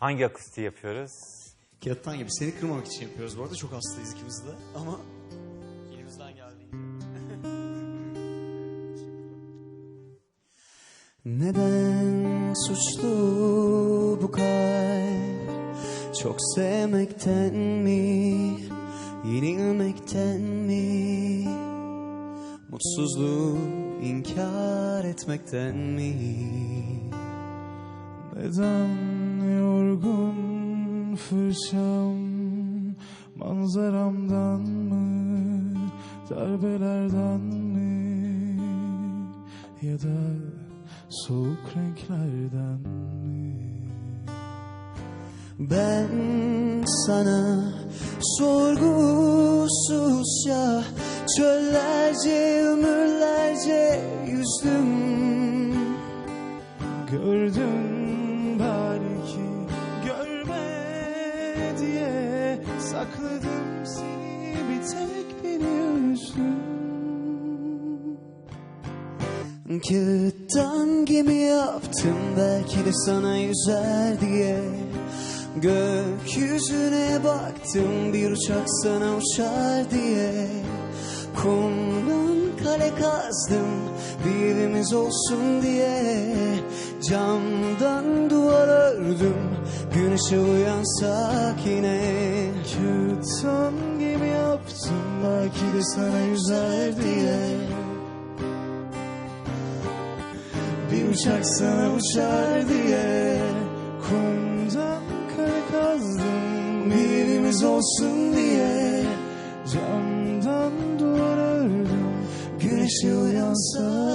Hangi akustiği yapıyoruz? Kağıttan gibi seni kırmamak için yapıyoruz bu arada. Çok hastayız ikimiz de ama elimizden geldiğince. Neden suçlu bu kalp Çok sevmekten mi Yenilmekten mi Mutsuzluğu inkar etmekten mi Neden yorgun fırçam manzaramdan mı darbelerden mi ya da soğuk renklerden mi? Ben sana sorgusuzca çöllerce ömürlerce yüzdüm Gördün sakladım seni bir tek beni üzdün. Kağıttan gemi yaptım belki de sana yüzer diye. Gökyüzüne baktım bir uçak sana uçar diye. Kumdan kale kazdım bir evimiz olsun diye. Camdan duvar ördüm güneşe uyansak yine Kağıttan gemi yaptım. Belki de sana yüzer diye. Bir uçak sana uçar diye. Kumdan kare kazdım. Bir evimiz olsun diye. Camdan duvar ördüm uyansak yine